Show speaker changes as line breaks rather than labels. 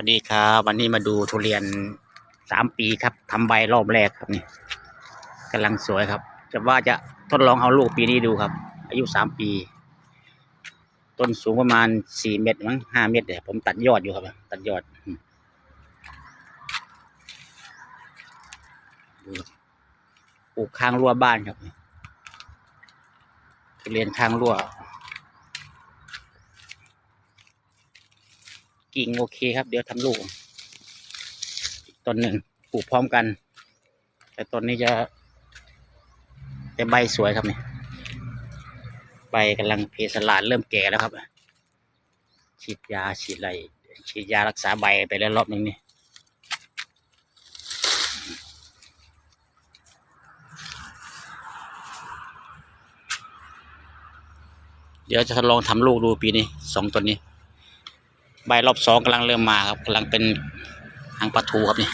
วัสดีครับวันนี้มาดูทุเรียนสามปีครับทำใบรอบแรกครับนี่กำลังสวยครับ จะว่าจะทดลองเอาลูกปีนี้ดูครับ อายุสามปี ต้นสูงประมาณสี่เมตรมั้งห้าเมตรเนี่ยผมตัดยอดอยู่ครับ ตัดยอดดูปลูกข้างรั้วบ้านครับทุเรียนข้างรั้ว กิ่งโอเคครับ เดี๋ยวทำลูกต้นหนึ่งปลูกพร้อมกัน แต่ต้นนี้จะแต่ใบสวยครับเนี่ยใบกำลังเพสลาดเริ่มแก่แล้วครับ ฉีดยาฉีดอะไรฉีดยารักษาใบไปแล้วรอบหนึ่งนี่เดี๋ยวจะทดลองทำลูกดูปีนี้สองต้นนี้ ใบรอบสองกำลังเริ่มมาครับกำลังเป็นหางปลาทูครับนี่